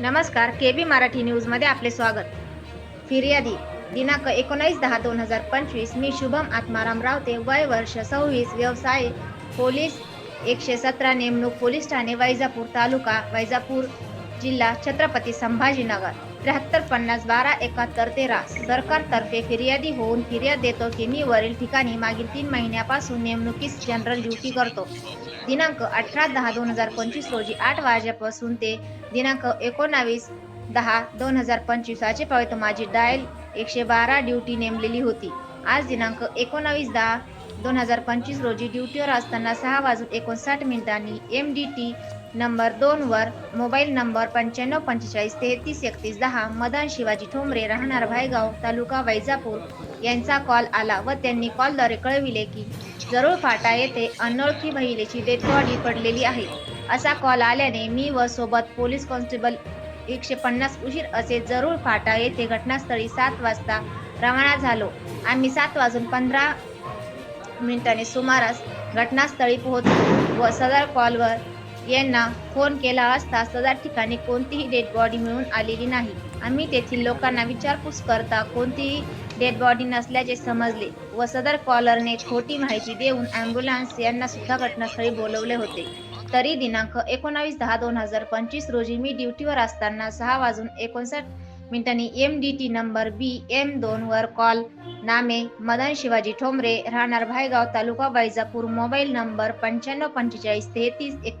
नमस्कार के बी मराठी न्यूजमध्ये आपले स्वागत. फिर्यादी दिनांक एकोणावीस दहा दोन हजार पंचवीस मी शुभम आत्माराम रावते. वय वर्ष सव्वीस व्यवसाय पोलीस एकशे सतरा नेमणूक पोलीस ठाणे वैजापूर तालुका वैजापूर जिल्हा छत्रपती संभाजीनगर. त्र्याहत्तर पन्नास बारा एकाहत्तर तेरा. सरकारतर्फे फिर्यादी होऊन फिर्याद देतो की मी वरील ठिकाणी मागील तीन महिन्यापासून नेमणुकीस जनरल ड्युटी करतो. दिनांक अठरा दहा दोन हजार पंचवीस रोजी आठ वाजेपासून ते दिनांक एकोणावीस दहा दोन हजार पंचवीसाचे वाजेपर्यंत माझी डायल एकशे बारा ड्युटी नेमलेली होती. आज दिनांक एकोणावीस दहा दोन हजार पंचवीस रोजी ड्युटीवर असताना सहा वाजून एकोणसाठ मिनिटांनी एम डी टी नंबर दोनवर मोबाईल नंबर पंच्याण्णव पंचेचाळीस तेहतीस एकतीस दहा मदन शिवाजी ठोंबरे राहणार भायगाव तालुका वैजापूर यांचा कॉल आला व त्यांनी कॉलद्वारे कळविले की जरूळ फाटा येथे अनोळखी महिलेची डेड बॉडी पडलेली आहे. असा कॉल आल्याने मी व सोबत पोलीस कॉन्स्टेबल एकशे पन्नास उशीर असे जरूळ फाटा येथे घटनास्थळी सात वाजता रवाना झालो. आम्ही सात वाजून पंधरा मिनिटांनी सुमारास घटनास्थळी पोहोचलो व सदर कॉलवर यांना फोन केला असता सदर ठिकाणी कोणतीही डेड बॉडी मिळून आलेली नाही. आम्ही तेथील लोकांना विचारपूस करता कोणतीही डेड बॉडी नसल्याचे समजले व सदर कॉलरने खोटी माहिती देऊन ॲम्ब्युलन्स यांना सुद्धा घटनास्थळी बोलवले होते. तरी दिनांक एकोणावीस दहा दोन हजार पंचवीस रोजी मी ड्युटीवर असताना सहा वाजून एकोणसाठ मिनिटांनी M D T number B M दोन वर कॉल नामे मदन शिवाजी ठोंबरे राहणार भायगाव तालुका वैजापूर मोबाईल नंबर पंच्याण्णव पंचेचाळीस तेहतीस एक